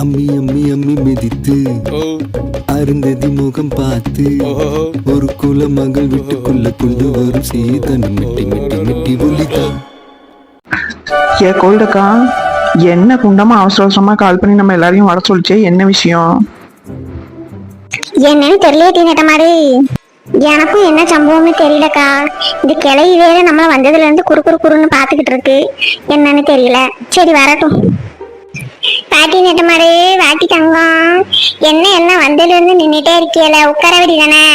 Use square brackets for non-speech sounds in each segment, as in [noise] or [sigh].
அம்மி அம்மி அம்மி மிதித்து ஓ. அருந்ததி முகம் பார்த்து ஒரு குல மகள் வீட்டுக்குள்ள கொண்டு வரும் சீதனம் மெட்டி மெட்டி மெட்டி ஒலிதான் ஏ கோல்டக்கா என்ன குண்டமா அவசர அவசரமா கால் பண்ணி நம்ம எல்லாரையும் வர சொல்லிச்சே என்ன விஷயம்? என்னன்னு தெரியல நட்ட மாதிரி. எனக்கும் என்ன சம்பவம்னு தெரியலக்கா. இந்த கிளவி வேற நம்மள வந்ததுல இருந்து குறு குறு குறுன்னு பாத்துக்கிட்டு இருக்கு. என்னன்னு தெரியல. சரி வரட்டும். பாட்டி நட்ட மாதிரி வாட்டி தங்கம். என்ன என்ன வந்ததுல இருந்து நின்னுட்டே இருக்கியல உட்கார வேண்டியதானே?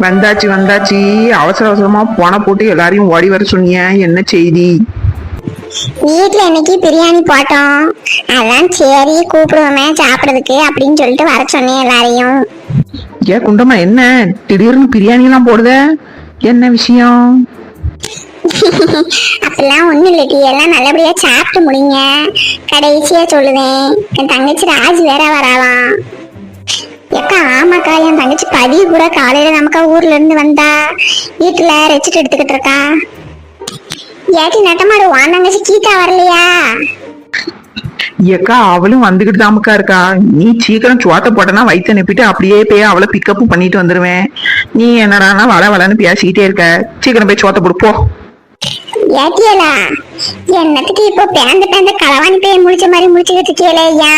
வந்தாச்சு வந்தாச்சு. அவசர அவசரமா போன போட்டு எல்லாரையும் ஓடி வர சொன்னீங்க என்ன செய்தி? வீட்டுல இன்னைக்கு பிரியாணி போட்டோம். அதான் சரி கூப்பிடுவோமே சாப்பிடுறதுக்கு அப்படின்னு சொல்லிட்டு வர சொன்னேன் எல்லாரையும். ஏ குண்டம்மா என்ன? திடீர்னு பிரியாணி எல்லாம் போடுத? என்ன விஷயம்? அப்பெல்லாம் ஒண்ணும் இல்லட்டி எல்லாம் நல்லபடியா சாப்பிட்டு முடிங்க. கடைசியா சொல்லுவேன். என் தங்கச்சி ராஜ் வேற வராளாம் எக்கா ஆமாக்கா என் தங்கச்சி பதிவு கூட காலையில நமக்கா ஊர்ல இருந்து வந்தா. வீட்டுல ரெச்சிட்டு எடுத்துக்கிட்டு இருக்கா. ஏட்டி நட்டமாடு வான் தங்கச்சி கீதா வரலையா? ஏக்கா அவளும் வந்துகிட்டு தாமக்கா இருக்கா. நீ சீக்கிரம் சோத்த போட்டனா வயிற்று அனுப்பிட்டு அப்படியே போய் அவளை பிக்கப் பண்ணிட்டு வந்துருவேன். நீ என்னடானா வள வளன்னு பேசிக்கிட்டே இருக்க. சீக்கிரம் போய் சோத்த போடு போ. ஏட்டியலா என்னத்துக்கு இப்போ பேந்த பேந்த களவாணி பேய் முடிச்ச மாதிரி முடிச்சுக்கிட்டு இருக்கேலையா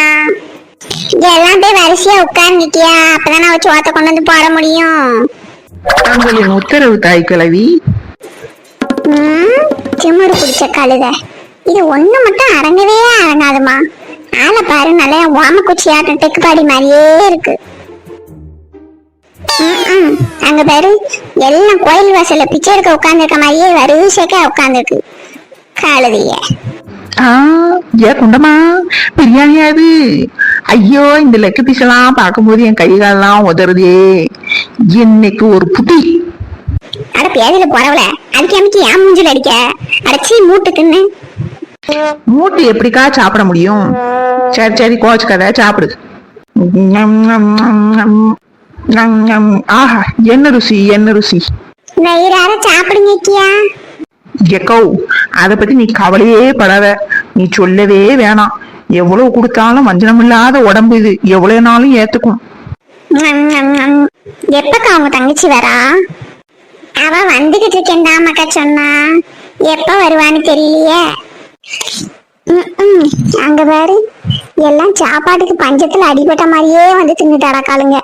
எல்லாம் போய் வரிசையா உட்கார்ந்துட்டியா அப்பதான் அவ சோத்த கொண்டு வந்து போட முடியும். தங்களின் உத்தரவு தாய் கிழவி. திமிரு பிடிச்ச கழுத. இது ஒண்ணு மட்டும் அடங்கவே அடங்காதுமா. ஆளை பாரு நல்ல ஓமக்குச்சி ஆட்டம் தெக்குப்பாடி மாதிரியே இருக்கு. அங்க பாரு எல்லாம் கோயில் வாசல்ல பிச்சை எடுக்க உட்காந்துருக்க மாதிரியே வரிசைக்கா உட்காந்துருக்கு கழுதிய ஆ ஏ குண்டமா பிரியாணியா இது ஐயோ இந்த லெக்க பீஸெல்லாம் பார்க்கும்போது என் கை காலெல்லாம் உதறுதே. இன்னைக்கு ஒரு புடி அட பேதில போறவள அதுக்கு அமைக்கு ஏன் மூஞ்சில் அடிக்க? அடைச்சி மூட்டுக்குன்னு மூட்டு எப்படிக்கா சாப்பிட முடியும்? சரி சரி கோச்சுக்காத சாப்பிடு. ஆஹா என்ன ருசி என்ன ருசி? வயிறார சாப்பிடுங்க கியா எக்கோ அத பத்தி நீ கவலையே படாத. நீ சொல்லவே வேணாம். எவ்வளவு கொடுத்தாலும் வஞ்சனம் இல்லாத உடம்பு இது. எவ்வளவு நாளும் ஏத்துக்கும். எப்பக்கா அவங்க தங்கச்சி வரா? அவ வந்துகிட்டு இருக்கேன் மக்கா சொன்னா. எப்ப வருவான்னு தெரியலையே. அங்க பாரு. எல்லாம் சாப்பாட்டுக்கு பஞ்சத்துல அடிபட்ட மாதிரியே வந்து தின்னுட்டு அடக்காளுங்க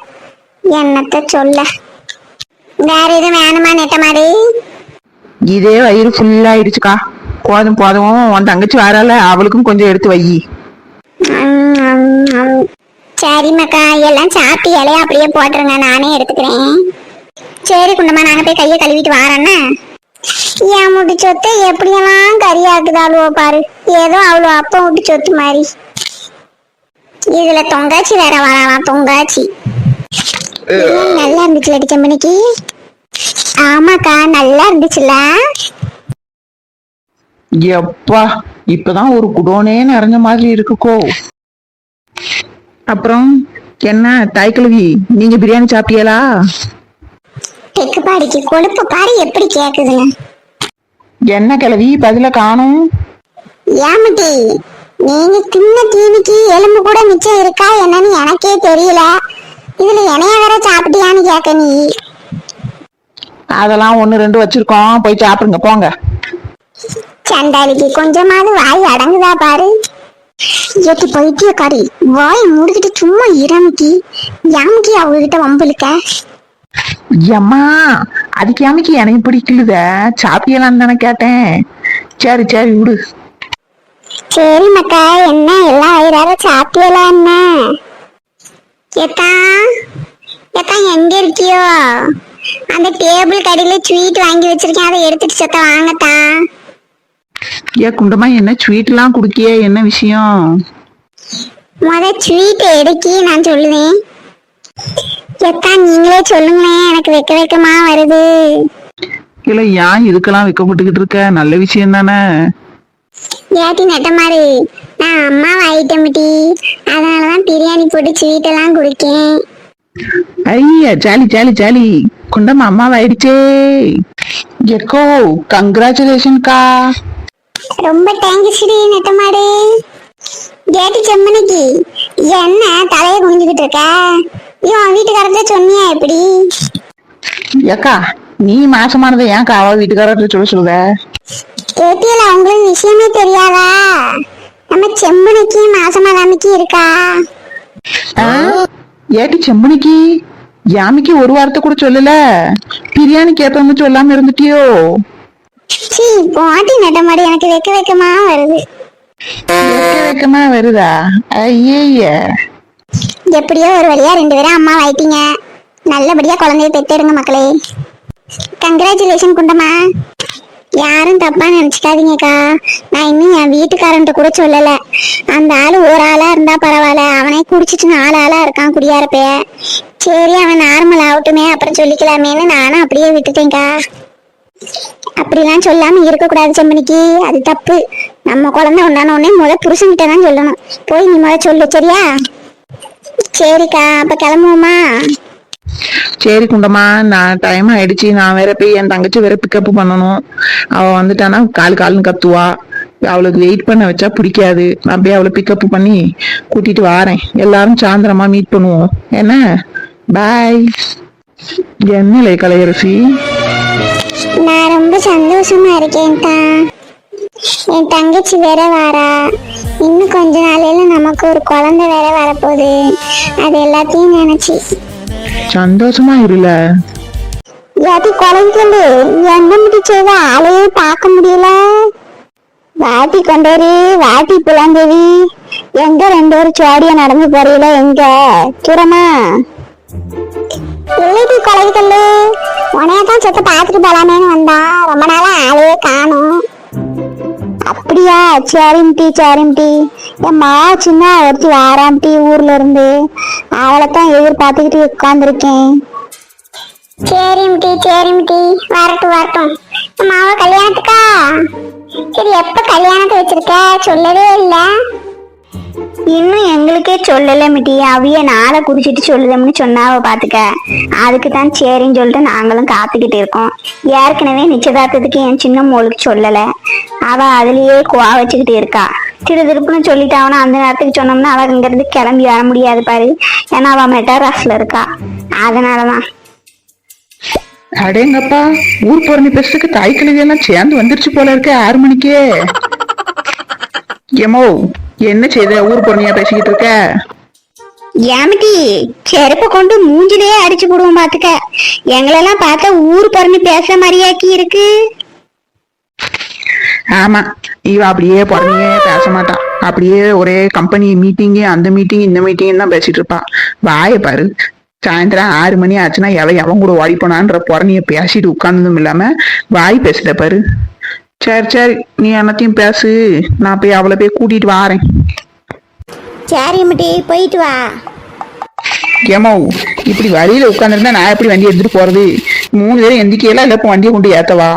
என்னத்த சொல்ல? வேற எதுவும் வேணுமா நெட்ட மாதிரி? இதே வயிறு ஃபுல்லாயிடுச்சுக்கா போதும் போதும். உன் தங்கச்சி வரால அவளுக்கும் கொஞ்சம் எடுத்து வை. சரி மக்கா. எல்லாம் சாப்பிட்டு இலைய அப்படியே போட்டுருங்க. நானே எடுத்துக்கிறேன். சரி குண்டம்மா நாங்க போய் கையை கழுவிட்டு வாரேன்னா என் முட்டு சொத்தை எப்படியெல்லாம் கறியாக்குதாளுவோ பாரு. ஏதோ அவ்வளோ அப்பா விட்டு சொத்து மாதிரி. இதுல தொங்காச்சி வேற வரலாம் தொங்காச்சி. நல்லா இருந்துச்சுல டிச்சம்பனிக்கு ஆமாக்கா நல்லா இருந்துச்சுல. எப்பா இப்பதான் ஒரு குடோனே நிறைஞ்ச மாதிரி இருக்குக்கோ. அப்புறம் என்ன தாய் கிழவி நீங்க பிரியாணி சாப்பிட்டீங்களா தெக்கு பாடிக்கு கொழுப்பு பாரு எப்படி கேக்குதுன்னு. என்ன கிழவி பதில காணும். ஏமட்டி நீங்க தின்ன தீனிக்கு எலும்பு கூட மிச்சம் இருக்கா என்னன்னு எனக்கே தெரியல. இதுல இணைய வேற சாப்பிட்டியான்னு கேட்க நீ? அதெல்லாம் ஒண்ணு ரெண்டு வச்சிருக்கோம். போய் சாப்பிடுங்க போங்க. சண்டாளிக்கு கொஞ்சமாவது வாய் அடங்குதா பாரு. பைத்திய கறி வாய் மூடிக்கிட்டு சும்மா இரமிக்கி யாமிக்கி அவங்ககிட்ட வம்பிழுக்க? எம்மா அதுக்கு யாமைக்கு எனக்கு பிடிக்கலுத? சாப்பிடலான்னு தானே கேட்டேன். சரி சரி விடு. சரி மக்கா என்ன எல்லாம் வயிறார சாப்பிட்டியலா என்ன? ஏத்தா ஏத்தா எங்க இருக்கியோ? அந்த டேபிள் கடையில ஸ்வீட் வாங்கி வச்சிருக்கேன். அதை எடுத்துட்டு சத்த வாங்கத்தா. ஏ குண்டமா என்ன ஸ்வீட் எல்லாம் குடுக்கிய? என்ன விஷயம்? முத ஸ்வீட் எடுக்கி நான் சொல்லுவேன் ஏத்தா நீங்களே சொல்லுங்களேன். எனக்கு வெக்க வெக்கமா வருது. இல்ல ஏன் இதுக்கெல்லாம் வைக்கப்பட்டுக்கிட்டு இருக்க? நல்ல விஷயம் தானே. ஏட்டி நான் அம்மா ஐட்டமிட்டி அதனாலதான் பிரியாணி போட்டு ஸ்வீட் எல்லாம் குடிக்கேன். ஐயா ஜாலி ஜாலி ஜாலி. குண்டம்மா அம்மாவாயிடுச்சே. எக்கோ கங்க்ராச்சுலேஷன்க்கா ரொம்ப தேங்க்ஸ் டி நெட்ட மாடு. ஏட்டி செம்மனிக்கு நினைச்சுக்கிட்டு இருக்க? ஐயோ அவன் வீட்டுக்காரர்கிட்ட சொன்னியா எப்படி? ஏக்கா நீ மாசமானதை ஏன்க்கா அவ வீட்டுக்காரர்கிட்ட சொல்ல சொல்லுத கேட்டியல உங்களுக்கு விஷயமே தெரியாதா? மாசமாதாமிக்கு இருக்கா? ஏட்டி செம்பனிக்கு யாமிக்கு ஒரு வார்த்தை கூட சொல்லல. பிரியாணி கேட்போம்னு சொல்லாம இருந்துட்டியோ? சீ பாட்டி நட்டமாடி எனக்கு வெக்க வெக்கமா வருது. வெக்க வெக்கமா வருதா? ஐய எப்படியோ ஒரு வழியா ரெண்டு பேரும் அம்மா ஆயிட்டீங்க. நல்லபடியா குழந்தைய பெத்தெடுங்க மக்களே. கங்க்ராச்சுலேஷன் குண்டம்மா. யாரும் தப்பா நினைச்சுக்காதீங்கக்கா. நான் இன்னும் என் வீட்டுக்காரன்ட்ட கூட சொல்லல. அந்த ஆளு ஒரு ஆளா இருந்தா பரவாயில்ல. அவனே குடிச்சிட்டு நாலு ஆளா இருக்கான் குடியாரப்பைய சரி அவன் நார்மல் ஆகட்டுமே அப்புறம் சொல்லிக்கலாமேன்னு நானும் அப்படியே விட்டுட்டேன்க்கா. அப்படிலாம் சொல்லாம இருக்கக்கூடாது செம்பனிக்கு. அது தப்பு. நம்ம குழந்தை உண்டான உடனே முதல் புருஷன்கிட்ட தான் சொல்லணும். போய் நீ முத சொல்லு சரியா? சரிக்கா அப்ப கிளம்புவோமா? சரி குண்டம்மா நான் டைம் ஆயிடுச்சு. நான் வேற போய் என் தங்கச்சி வேற பிக்கப் பண்ணணும். அவ வந்துட்டானா கால் கால்னு கத்துவா. அவளுக்கு வெயிட் பண்ண வச்சா பிடிக்காது. நான் போய் அவளை பிக்கப் பண்ணி கூட்டிட்டு வாரேன். எல்லாரும் சாயந்தரமா மீட் பண்ணுவோம். என்ன? பாய் என்ன கலையரசி? நான் ரொம்ப சந்தோஷமா இருக்கேன்டா என் தங்கச்சி வேற வாரா. இன்னும் கொஞ்ச நாளையில நமக்கு ஒரு குழந்தை வேற வரப்போகுது. அது எல்லாத்தையும் நினைச்சு. சந்தோஷமா இருல எது குழந்தைகளு என்ன முடிச்சத ஆளையே பார்க்க முடியல. வாட்டி கொண்டேரி வாட்டி புலந்தேவி எங்க ரெண்டு ஒரு சோடியா நடந்து போறீல எங்க? தூரமா இல்லடி குழந்தைகளு உனையதான் செத்த பார்த்துட்டு போலாமேன்னு வந்தா. ரொம்ப நாளா ஆளையே காணும். அப்படியா? சரிம் டீ சரிம் டீ என் சின்ன ஒருத்தி வாராம்டி ஊர்ல இருந்து. அவளை தான் எதிர்பார்த்துக்கிட்டு உட்காந்துருக்கேன் சரிம் டீ சரிம் டீ வரட்டும் வரட்டும். மாவ கல்யாணத்துக்கா? சரி எப்ப கல்யாணத்தை வச்சிருக்க? சொல்லவே இல்ல. இன்னும் எங்களுக்கே சொல்லல மிட்டி. அவிய நாளை குறிச்சிட்டு சொல்லுதம்னு சொன்னாவ பாத்துக்க. அதுக்கு தான் சரின்னு சொல்லிட்டு நாங்களும் காத்துக்கிட்டு இருக்கோம். ஏற்கனவே நிச்சயதார்த்தத்துக்கு என் சின்ன மோளுக்கு சொல்லல. அவ அதுலயே குவா வச்சுக்கிட்டு இருக்கா. திரு திருப்புன்னு சொல்லிட்டாவனா அந்த நேரத்துக்கு சொன்னோம்னா அவ இங்க இருந்து கிளம்பி வர முடியாது பாரு. ஏன்னா அவ மெட்டாராஸ்ல இருக்கா. அதனாலதான். அடேங்கப்பா ஊர் போறணி பெருசுக்கு தாய் கழுவி எல்லாம் சேர்ந்து வந்துருச்சு போல இருக்க ஆறு மணிக்கே. [laughs] எமோ என்ன செய்த? ஊர் போறணியா பேசிக்கிட்டு இருக்க? ஏமிட்டி செருப்பை கொண்டு மூஞ்சிலேயே அடிச்சு போடுவோம் பாத்துக்க எங்களெல்லாம் பார்த்தா ஊர் பறந்து பேசுற மாதிரியாக்கி இருக்கு. ஆமா இவ அப்படியே பிறனியே பேச மாட்டான் அப்படியே ஒரே கம்பெனி மீட்டிங்கு அந்த மீட்டிங் இந்த மீட்டிங் தான் பேசிட்டு இருப்பா. வாயை பாரு. சாயந்தரம் ஆறு மணி ஆச்சுன்னா எவன் எவன் கூட ஓடி போனான்ற புறணிய பேசிட்டு உட்கார்ந்ததும் இல்லாம வாய் பேசுத பாரு. சரி சரி. நீ என்னத்தையும் பேசு. நான் போய் அவளை போய் கூட்டிட்டு வாரேன். சரி அம்மிட்டி போயிட்டு வா. ஏமோ இப்படி வழியில உட்காந்துருந்தா நான் எப்படி வண்டி எடுத்துட்டு போறது? மூணு பேரும் எந்திக்கலாம் இல்ல இப்போ வண்டியை கொண்டு ஏத்தவா?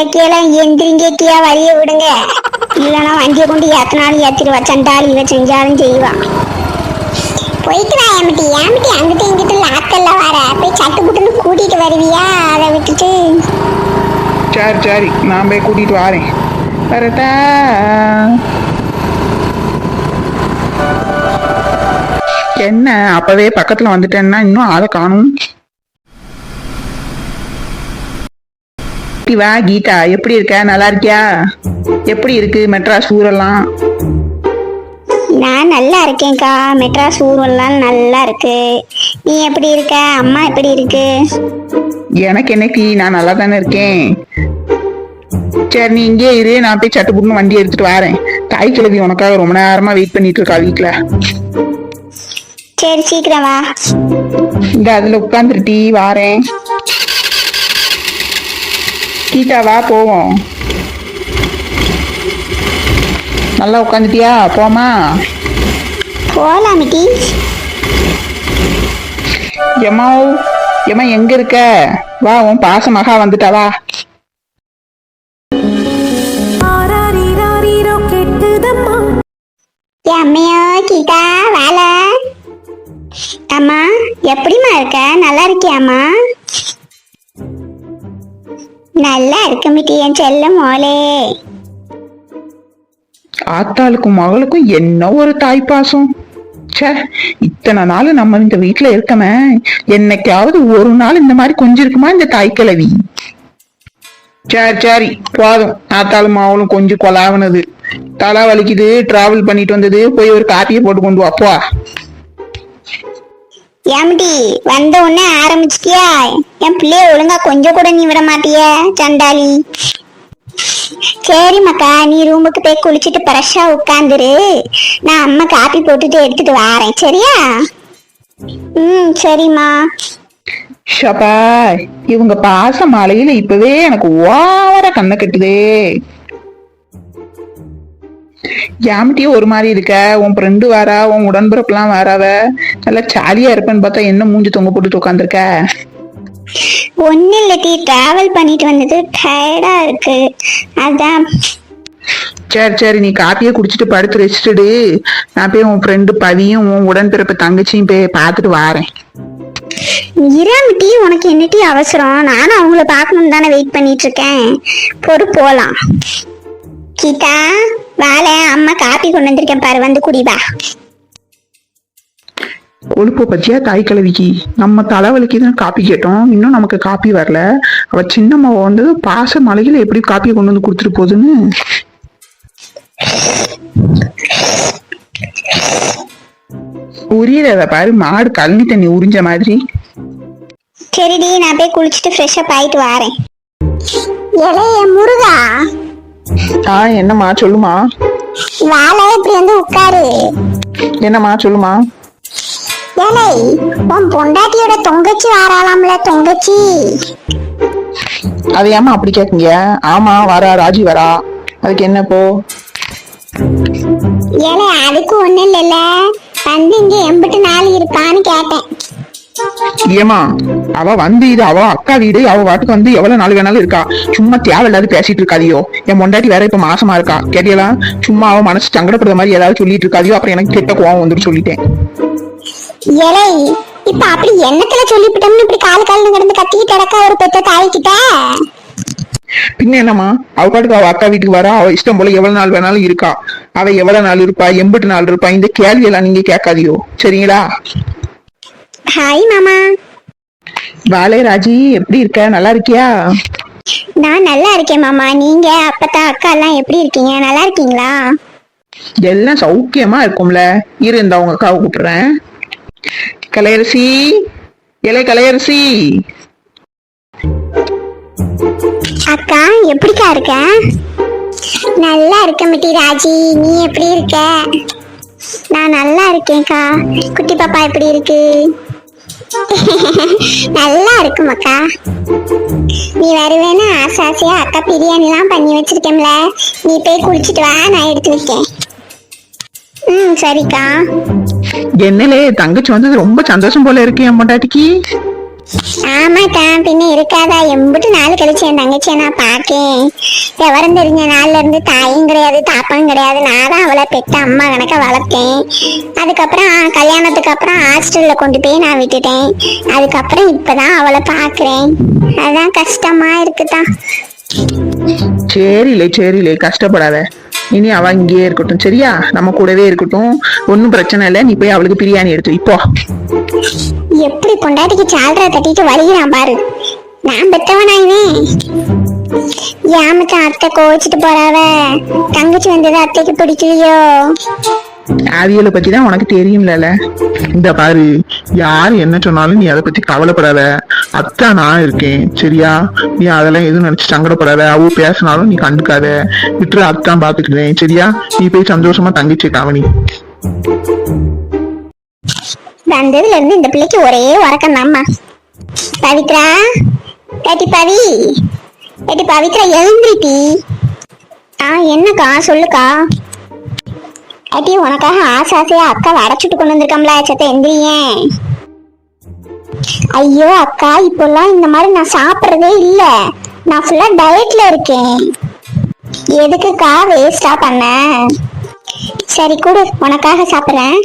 ஏக்கியெல்லாம் எந்திரிங்க ஏக்கியா வழிய விடுங்க. இல்லைன்னா வண்டியை கொண்டு ஏத்தனாலும் ஏத்திடுவா. சண்டாலும் இவ செஞ்சாலும் செய்வா. போயிட்டு வா ஏமிட்டி ஏமிட்டி அங்கிட்ட இங்கிட்ட லாக்கல்ல வர. போய் சட்டு புட்டுன்னு கூட்டிட்டு வருவியா? அதை விட்டுட்டு. சரி சரி. நான் போய் கூட்டிட்டு வரேன். வரட்டா. என்ன அப்பவே பக்கத்துல வந்துட்டேன்னா இன்னும் ஆளை காணும்? வா கீதா. எப்படி இருக்க? நல்லா இருக்கியா? எப்படி இருக்கு மெட்ராஸ் ஊரெல்லாம்? நான் நல்லா இருக்கேன்க்கா. மெட்ராஸ் ஊரெல்லாம் நல்லா இருக்கு. நீ எப்படி இருக்க? அம்மா எப்படி இருக்கு? எனக்கு என்னைக்கு நான் நல்லா தானே இருக்கேன். சரி நீ இங்கே இரு. நான் போய் சட்டு புட்டுன்னு வண்டி எடுத்துட்டு வரேன். தாய் கிழவி உனக்காக ரொம்ப நேரமா வெயிட் பண்ணிட்டு இருக்கா வீட்டுல சரி சீக்கிரம் வா. இந்த அதுல உட்காந்துருட்டி வாரேன். கீதா வா போவோம். நல்லா உட்காந்துட்டியா? போமா போலாம் மிட்டி எம்மா எம்மா எங்க இருக்க? வா உன் பாச மகா வந்துட்டா வா. அம்மையோ கீதா வேலை. அம்மா எப்படிம்மா இருக்க? நல்லா இருக்கியாம்மா? நல்லா இருக்க மிட்டி என் செல்ல மோளே. ஆத்தாளுக்கும் மகளுக்கும் என்ன ஒரு தாய் பாசம்? ச்சே இத்தனை நாள் நம்ம இந்த வீட்டுல இருக்கமே. என்னைக்காவது ஒரு நாள் இந்த மாதிரி கொஞ்சம் இருக்குமா இந்த தாய்க்கிழவி சரி சரி போதும். ஆத்தாலும் மாவளும் கொஞ்சம் கொலாவனது. தலை வலிக்குது டிராவல் பண்ணிட்டு வந்தது. போய் ஒரு காப்பியை போட்டு கொண்டு வா போ. ஏம்டி வந்த உடனே ஆரம்பிச்சிட்டியா? என் பிள்ளைய ஒழுங்கா கொஞ்சம் கூட நீ விட மாட்டிய சண்டாளி. சரி மக்கா நீ ரூமுக்கு போய் குளிச்சுட்டு ஃப்ரெஷ்ஷா உட்காந்துரு. நான் அம்மா காப்பி போட்டுட்டு எடுத்துட்டு வாரேன் சரியா? ம் சரிம்மா. ஷபா இவங்க பாச மாலையில இப்பவே எனக்கு ஓவர கண்ணை கட்டுதே. யாமிட்டியே ஒரு மாதிரி இருக்க? உன் ஃப்ரெண்டு வாரா? உன் உடன்பிறப்புலாம் வாராவ? நல்லா ஜாலியா இருப்பேன்னு பார்த்தா என்ன மூஞ்சி தொங்க போட்டுட்டு உட்காந்துருக்க? ஒன்னும் இல்லட்டி டிராவல் பண்ணிட்டு வந்தது டயர்டா இருக்கு. அதான். சரி சரி நீ காப்பியே குடிச்சிட்டு படுத்து ரெஸ்ட்டுடு நான் போய் உன் ஃப்ரெண்டு பவியும் உன் உடன்பிறப்பு தங்கச்சியும் போய் பார்த்துட்டு வாரேன். இராமிட்டி உனக்கு என்னட்டி அவசரம்? நானும் அவங்கள பார்க்கணும் தானே வெயிட் பண்ணிட்டு இருக்கேன் பொறு போலாம். கீதா வாழை அம்மா காப்பி கொண்டு வந்திருக்கேன் பாரு வந்து குடிவா கொழுப்பு பத்தியா தாய் கிழவிக்கு? நம்ம தலைவலிக்கு தான் காப்பி கேட்டோம். இன்னும் நமக்கு காப்பி வரல. அவ சின்னம்மாவை வந்து பாச மலையில எப்படி காப்பியை கொண்டு வந்து கொடுத்துட்டு போகுதுன்னு? உரியறத பாரு மாடு கழனி தண்ணி உறிஞ்ச மாதிரி. சரிடி நான் போய் குளிச்சுட்டு ஃப்ரெஷ்ஷப் ஆயிட்டு வரேன். இளைய முருகா. ஆ என்னம்மா சொல்லுமா? வாழை இப்படி வந்து உட்காரு. என்னம்மா சொல்லுமா? இலை உன் பொண்டாட்டியோட தொங்கச்சி வாராளாம்ல தொங்கச்சி? அது ஏமா அப்படி கேட்குங்க ஆமா வரா ராஜி வரா. அதுக்கு என்ன இப்போ இலை அதுக்கு ஒண்ணும் இல்லைல்ல. வந்து இங்க எம்பிட்டு நாள் இருப்பான்னு கேட்டேன். ஏமா அவ வந்து இது அவ அக்கா வீடு அவ வாட்டுக்கு வந்து எவ்வளவு நாள் வேணாலும் இருக்கா? சும்மா தேவையில்லாத பேசிட்டு இருக்காதியோ? என் பொண்டாட்டி வேற இப்ப மாசமா இருக்கா? கேட்டியலா சும்மா அவ மனசு சங்கடப்படுற மாதிரி ஏதாவது சொல்லிட்டு இருக்காதியோ? அப்புறம் எனக்கு கெட்ட கோவம் வந்துட்டு சொல்லிட்டேன். இலை இப்ப அப்படி எண்ணத்துல சொல்லிவிட்டோம்னு இப்படி கால் கால்னு கிடந்து கத்திக்கிட்டு கிடக்க ஒரு பெத்த தாய்கிட்ட பின்ன என்னம்மா? அவ பாட்டுக்கு அவ அக்கா வீட்டுக்கு வரா அவ இஷ்டம் போல எவ்வளவு நாள் வேணாலும் இருக்கா? அவ எவ்வளவு நாள் இருப்பா? எண்பட்டு நாள் இருப்பா? இந்த கேள்வி எல்லாம் நீங்க கேட்காதியோ? சரிங்களா? ஹாய் மாமா. பாலே ராஜி எப்படி இருக்க? நல்லா இருக்கியா? நான் நல்லா இருக்கேன் மாமா. நீங்க அப்பத்தா அக்கா எல்லாம் எப்படி இருக்கீங்க? நல்லா இருக்கீங்களா? எல்லாம் சௌக்கியமா இருக்கும்ல. இரு இந்த உங்க அக்காவை கூப்பிடுறேன். கலையரசி இலை கலையரசி. அக்கா எப்படிக்கா இருக்க? நல்லா இருக்க மிட்டி ராஜி நீ எப்படி இருக்க? நான் நல்லா இருக்கேன்க்கா. குட்டி பாப்பா எப்படி இருக்கு? நல்லா இருக்கும் அக்கா. நீ வருவேன்னு ஆசை ஆசையா அக்கா பிரியாணிலாம் பண்ணி வச்சிருக்கேன்ல. நீ போய் குளிச்சுட்டு வா நான் எடுத்து வைக்கேன் ம் சரிக்கா. என்னலே தங்கச்சி வந்தது ரொம்ப சந்தோஷம் போல இருக்கு என் பொண்டாட்டிக்கு. ஆமாக்கா பின்ன இருக்காதா? எம்பிட்டு நாள் கழிச்சு என் தங்கச்சியை நான் பார்க்கேன். விவரம் தெரிஞ்ச நாள்ல இருந்து தாயும் கிடையாது தாப்பாவும் கிடையாது. நான் தான் அவளை பெத்த அம்மா கணக்க வளர்த்தேன். அதுக்கப்புறம் கல்யாணத்துக்கு அப்புறம் ஹாஸ்டல்ல கொண்டு போய் நான் விட்டுட்டேன். அதுக்கப்புறம் இப்பதான் அவளை பார்க்கறேன். அதான் கஷ்டமா இருக்குதான். சரிலே சரிலே கஷ்டப்படாத. இனி அவ இங்கேயே இருக்கட்டும். சரியா? நம்ம கூடவே இருக்கட்டும். ஒன்றும் பிரச்சனை இல்லை. நீ போய் அவளுக்கு பிரியாணி எடுத்து இப்போ எப்படி பொண்டாட்டிக்கு சால்ரா தட்டிட்டு வலிகிறான் பாரு. நான் பெத்தவனாயினேன் ஏமத்தான் அத்தை கோவிச்சிட்டு போறாவ? தங்கச்சி வந்தது அத்தைக்கு பிடிக்கலையோ? அவியலை பத்தி தான் உனக்கு தெரியும்ல இந்த பாரு யார் என்ன சொன்னாலும் நீ அதை பத்தி கவலைப்படாத. அத்தா நான் இருக்கேன் சரியா? நீ அதெல்லாம் எதுவும் நினைச்சு சங்கடப்படாத. அவ பேசினாலும் நீ கண்டுக்காத. விட்டுற அத்தான் பாத்துக்கிறேன் சரியா? நீ போய் சந்தோஷமா தங்கிச்சு கவனி. வந்ததுல இருந்து இந்த பிள்ளைக்கு ஒரே உறக்கம் தாம்மா பவித்ரா கட்டி பவி கட்டி பவித்ரா எழுந்திரிட்டி. ஆ என்னக்கா சொல்லுக்கா. ஏட்டி உனக்காக ஆசை ஆசையா அக்கா அடைச்சிட்டு கொண்டு வந்திருக்கோம்ல சத்த எந்திரியேன் ஐயோ அக்கா இப்போல்லாம் இந்த மாதிரி நான் சாப்பிட்றதே இல்ல. நான் ஃபுல்லா டயட்ல இருக்கேன். எதுக்குக்கா வேஸ்டா பண்ண? சரி கொடு உனக்காக சாப்பிட்றேன்.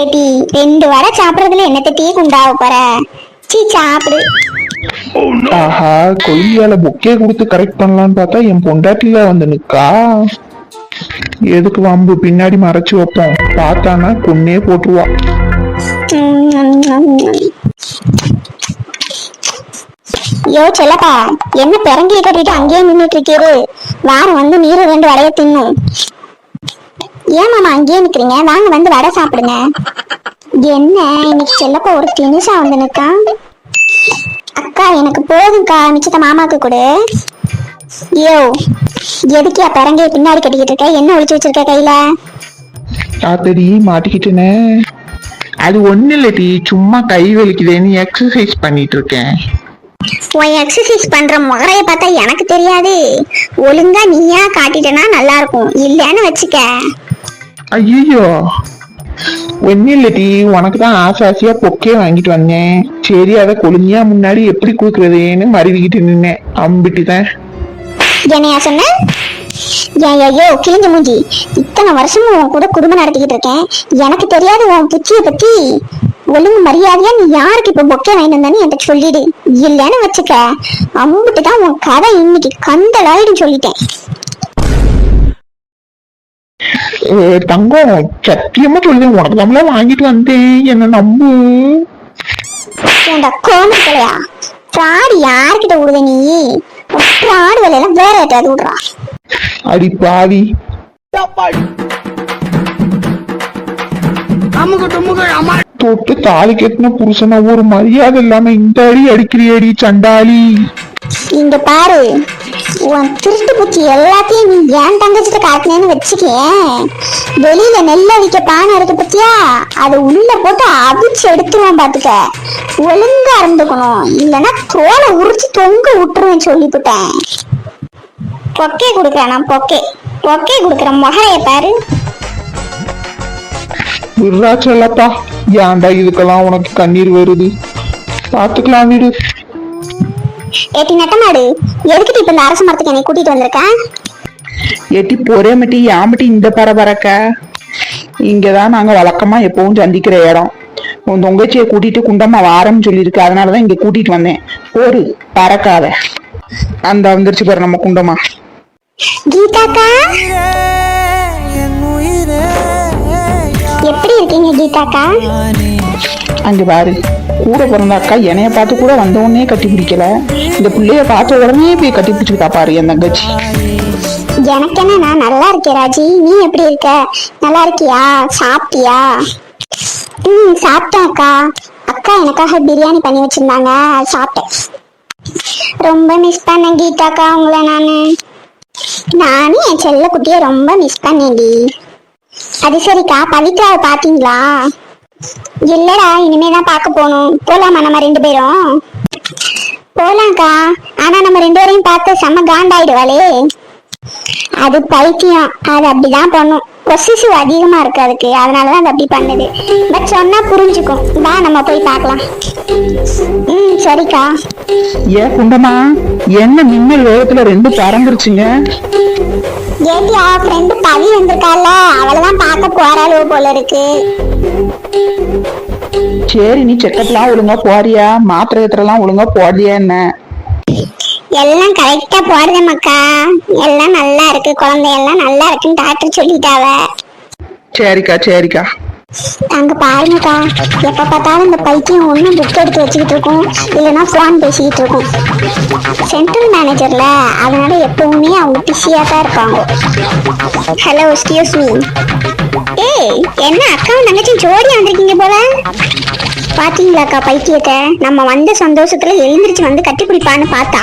ஏடி ரெண்டு வரை சாப்பிட்றதுல என்னத்தை டீ குண்டாவ போற? சீ சாப்பிடு. ஆஹா கொய்யால புக்கே கொடுத்து கரெக்ட் பண்ணலாம்னு பார்த்தா என் பொண்டாட்டில வந்து நிக்கா? எதுக்கு வம்பு? பின்னாடி மறைச்சு வைப்போம். பார்த்தானா? கொன்னே போட்டுருவா. யோ செல்லப்பா என்ன பிறங்கிய கட்டிட்டு அங்கேயே நின்னுட்டு இருக்கீரு? வாரம் வந்து நீரு ரெண்டு வடைய தின்னும். ஏன் மாமா அங்கேயே நிக்கிறீங்க? வாங்க வந்து வடை சாப்பிடுங்க. என்ன இன்னைக்கு செல்லப்பா ஒரு தினுசா வந்து நிக்கான் அக்கா எனக்கு போதும்க்கா. மிச்சத்தை மாமாக்கு கொடு. யோ எதுக்கியா பிறங்கிய பின்னாடி கட்டிக்கிட்டு இருக்க? என்ன ஒளிச்சு வச்சிருக்க கையில? ஆத்தடி மாட்டிக்கிட்டேனே. அது ஒண்ணு இல்லடி சும்மா கை வலிக்குதேன்னு எக்ஸசைஸ் பண்ணிட்டு இருக்கேன் உன் எக்ஸசைஸ் பண்ற முகரைய பார்த்தா எனக்கு தெரியாது. ஒழுங்கா நீயா காட்டிட்டனா நல்லா இருக்கும் இல்லன்னு வச்சுக்க ஐயோ ஒன்னும் இல்லடி உனக்கு தான் ஆசை ஆசையா பொக்கே வாங்கிட்டு வந்தேன். சரி அதை கொழுங்கியா முன்னாடி எப்படி கொடுக்குறதேன்னு மருவிக்கிட்டு நின்னேன். அம்பிட்டு தான் என்னையா சொன்ன? ஏன் ஐயோ கிழிஞ்ச மூஞ்சி. இத்தனை வருஷமும் உன் கூட குடும்பம் நடத்திக்கிட்டு இருக்கேன். எனக்கு தெரியாத உன் புத்திய பத்தி. ஒழுங்கு மரியாதையா நீ யாருக்கு இப்ப பொக்கே வந்தேன்னு என்கிட்ட சொல்லிடு. இல்லைன்னு வச்சுக்க. அம்பிட்டு தான் உன் கதை இன்னைக்கு கந்தலாயிடும் சொல்லிட்டேன். தங்கம் சத்தியமா சொல்லுதேன் உனக்கு நம்மள வாங்கிட்டு வந்தேன். என்ன நம்பு? ஏண்டா கோமக்கலையா ஃப்ராடு யார்கிட்ட விடுத நீ? ஃப்ராடு வேலையெல்லாம் வேற யார்ட்டாவது விடுறா அடி பாவி. தொட்டு தாலி கட்டின புருஷனா ஒரு மரியாதை இல்லாம இந்த அடி அடிக்கிறியடி சண்டாளி. இங்க பாரு. உன் திருட்டு புத்தி எல்லாத்தையும் நீ ஏன் தங்கச்சிட்ட காட்டினேன்னு வச்சுக்கேன் வெளியில நெல் அடிக்க பானை இருக்கு பத்தியா? அதை உள்ள போட்டு அவிச்சு எடுத்துருவான் பாத்துக்க. ஒழுங்கா இருந்துக்கணும் இல்லைன்னா தோலை உரிச்சு தொங்க விட்டுருவேன் சொல்லிவிட்டேன். பொக்கே கொடுக்குறேன் பொக்கே. பொக்கே கொடுக்குறேன் முகரைய பாரு. விட்றா செல்லப்பா ஏன்டா இதுக்கெல்லாம் உனக்கு கண்ணீர் வருது? பாத்துக்கலாம் விடு ஏட்டி நட்டமாடு. எதுக்கிட்டு இப்ப இந்த அரச மரத்துக்கு என்னை கூட்டிட்டு வந்திருக்கேன் எட்டி பொறே மட்டி யாமட்டி இந்த பரபரக்க இங்கதான் நாங்க வழக்கமா எப்பவும் சந்திக்கிற இடம். உன் தொங்கச்சியை கூட்டிட்டு குண்டம்மா வாரம்னு சொல்லியிருக்கு. அதனாலதான் இங்க கூட்டிட்டு வந்தேன். ஒரு பறக்காத. அந்த வந்துருச்சு பாரு நம்ம குண்டம்மா. கீதாக்கா? எப்படி இருக்கீங்க கீதாக்கா? அங்க பாரு. கூட பிறந்த அக்கா என்னைய பார்த்து கூட வந்த உடனே கட்டி பிடிக்கல. இந்த பிள்ளைய பார்த்த உடனே போய் கட்டி பிடிச்சுக்கிட்டா பாரு என் தங்கச்சி. எனக்கு என்ன நான் நல்லா இருக்கேன் ராஜி. நீ எப்படி இருக்க? நல்லா இருக்கியா? சாப்பிட்டியா? ம் சாப்பிட்டேன் அக்கா. அக்கா எனக்காக பிரியாணி பண்ணி வச்சிருந்தாங்க. சாப்பிட்டேன். ரொம்ப மிஸ் பண்ணேன் கீதாக்கா உங்களை நானு. நானும் என் செல்ல குட்டியை ரொம்ப மிஸ் பண்ணேன்டி. அது சரிக்கா. பவித்ராவை பாத்தீங்களா? இல்லடா இனிமே தான் பார்க்க போகணும். போலாமா நம்ம ரெண்டு பேரும்? போலாம்க்கா. ஆனா நம்ம ரெண்டு பேரையும் பார்த்து செம்ம காண்டாயிடுவாளே. அது பைத்தியம். அது அப்படிதான் பண்ணும். பொசிசிவ் அதிகமா இருக்கு அதுக்கு. அதனாலதான் அது அப்படி பண்ணுது. பட் சொன்னா புரிஞ்சுக்கும். வா நம்ம போய் பார்க்கலாம். ம் சரிக்கா. ஏன் குண்டம்மா என்ன மின்னல் வேகத்துல ரெண்டு பறந்துருச்சுங்க? ஏட்டியா ஃப்ரெண்டு பவி வந்திருக்கால அவளதான் பார்க்க போறாளோ போல இருக்கு. சரி நீ செக்கப்லாம் ஒழுங்கா போறியா? மாத்திரை எல்லாம் ஒழுங்கா போடுறியா என்ன? எல்லாம் கரெக்டா போடுதே மக்கா. எல்லாம் நல்லா இருக்கு குழந்தை எல்லாம் நல்லா இருக்குன்னு டாக்டர் சொல்லிட்டாவ. சரிக்கா சரிக்கா. அங்க பாருங்கக்கா எப்ப பார்த்தாலும் இந்த பைத்தியம் ஒண்ணு புக் எடுத்து வச்சுக்கிட்டு இருக்கும். இல்லைன்னா ஃபோன் பேசிக்கிட்டு இருக்கும். சென்ட்ரல் மேனேஜர்ல அதனால எப்பவுமே அவங்க பிஸியா தான் இருப்பாங்க. ஹலோ எக்ஸ்கியூஸ் மீ ஏய் என்ன அக்காவும் தங்கச்சியும் ஜோடியா வந்திருக்கீங்க போல? பாத்தீங்களாக்கா பைத்தியத்தை? நம்ம வந்த சந்தோஷத்துல எழுந்திரிச்சு வந்து கட்டி பிடிப்பான்னு பார்த்தா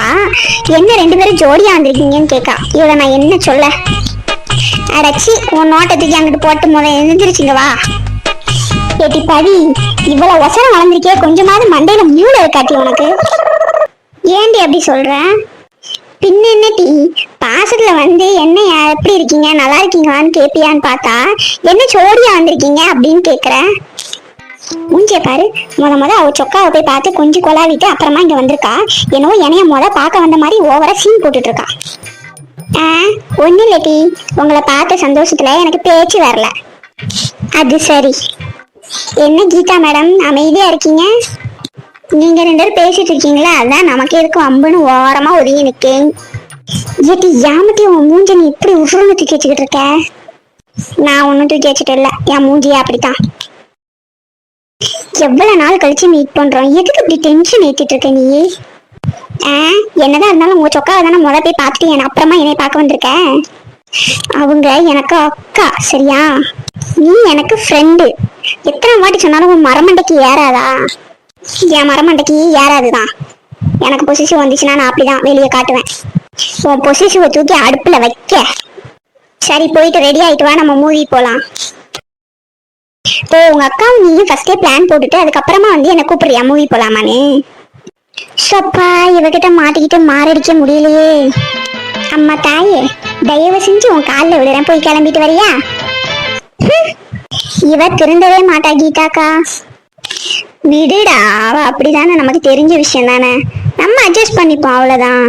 என்ன ரெண்டு பேரும் ஜோடியா வந்திருக்கீங்கன்னு கேட்கா இவளை நான் என்ன சொல்ல? அடச்சி உன் நோட்டத்துக்கு அங்கிட்டு போட்டு முதல்ல எழுந்திரிச்சிங்க வா. ஏட்டி பவி இவ்வளவு ஒசரம் வளர்ந்துருக்கே கொஞ்சமாவது மண்டையில மூளை இருக்காட்டி உனக்கு. ஏண்டி அப்படி சொல்ற? பின்ன என்ன டீ? பாசத்துல வந்து என்ன எப்படி இருக்கீங்க? நல்லா இருக்கீங்களான்னு கேப்பியான்னு பார்த்தா என்ன ஜோடியா வந்திருக்கீங்க அப்படின்னு கேக்குறேன் மூஞ்சிய பாரு. முத முத அவ சொக்காவை போய் பார்த்து கொஞ்சம் கொலாவிட்டு அப்புறமா இங்க வந்திருக்கா. என்னவோ என்னைய முத பார்க்க வந்த மாதிரி ஓவரா சீன் போட்டுட்டு இருக்கா. ஆ ஒன்றும் இல்லட்டி உங்களை பார்த்த சந்தோஷத்துல எனக்கு பேச்சு வரல. அது சரி. என்ன கீதா மேடம் அமைதியா இருக்கீங்க? நீங்க ரெண்டு பேரும் பேசிட்டு இருக்கீங்களா? அதான் நமக்கு எதுக்கு அம்புன்னு ஓரமா ஒதுங்கி நிக்கேன். ஏட்டி யாமட்டி உன் மூஞ்ச நீ இப்படி உருன்னு தூக்கி வச்சுக்கிட்டு இருக்க? நான் ஒன்றும் தூக்கி வச்சுட்டு இல்லை. என் மூஞ்சியா அப்படித்தான். எவ்வளவு நாள் கழிச்சு மீட் பண்றோம்? எதுக்கு இப்படி டென்ஷன் ஏத்திட்டு இருக்க நீ? ஆ, என்னதான் இருந்தாலும் உங்க சொக்கா தானே முத போய் பார்த்துட்டு என் அப்புறமா என்னை பார்க்க வந்திருக்க? அவங்க எனக்கு அக்கா சரியா? நீ எனக்கு ஃப்ரெண்டு எத்தனை வாட்டி சொன்னாலும் உன் மரமண்டைக்கு ஏறாதா? என் மரமண்டைக்கு ஏறாதுதான். எனக்கு பொசிசிவ் வந்துச்சுன்னா நான் அப்படிதான் வெளியே காட்டுவேன். உன் பொசிசிவை தூக்கி அடுப்புல வைக்க. சரி போயிட்டு ரெடி ஆயிட்டு வா நம்ம மூவி போலாம். ஓ உங்க அக்காவும் நீயும் ஃபர்ஸ்டே பிளான் போட்டுட்டு அதுக்கப்புறமா வந்து என்ன கூப்பிடுறியா? மூவி போலாமான்னு. சப்பா இவகிட்ட மாட்டிக்கிட்டு மாரடிக்க முடியலையே. அம்மா தாயே தயவு செஞ்சு உன் காலில் விடுறேன் போய் கிளம்பிட்டு வரியா? இவ திருந்தவே மாட்டா கீதாக்கா விடுடா அவ அப்படிதானே. நமக்கு தெரிஞ்ச விஷயம் தானே. நம்ம அட்ஜஸ்ட் பண்ணிப்போம் அவ்வளவுதான்.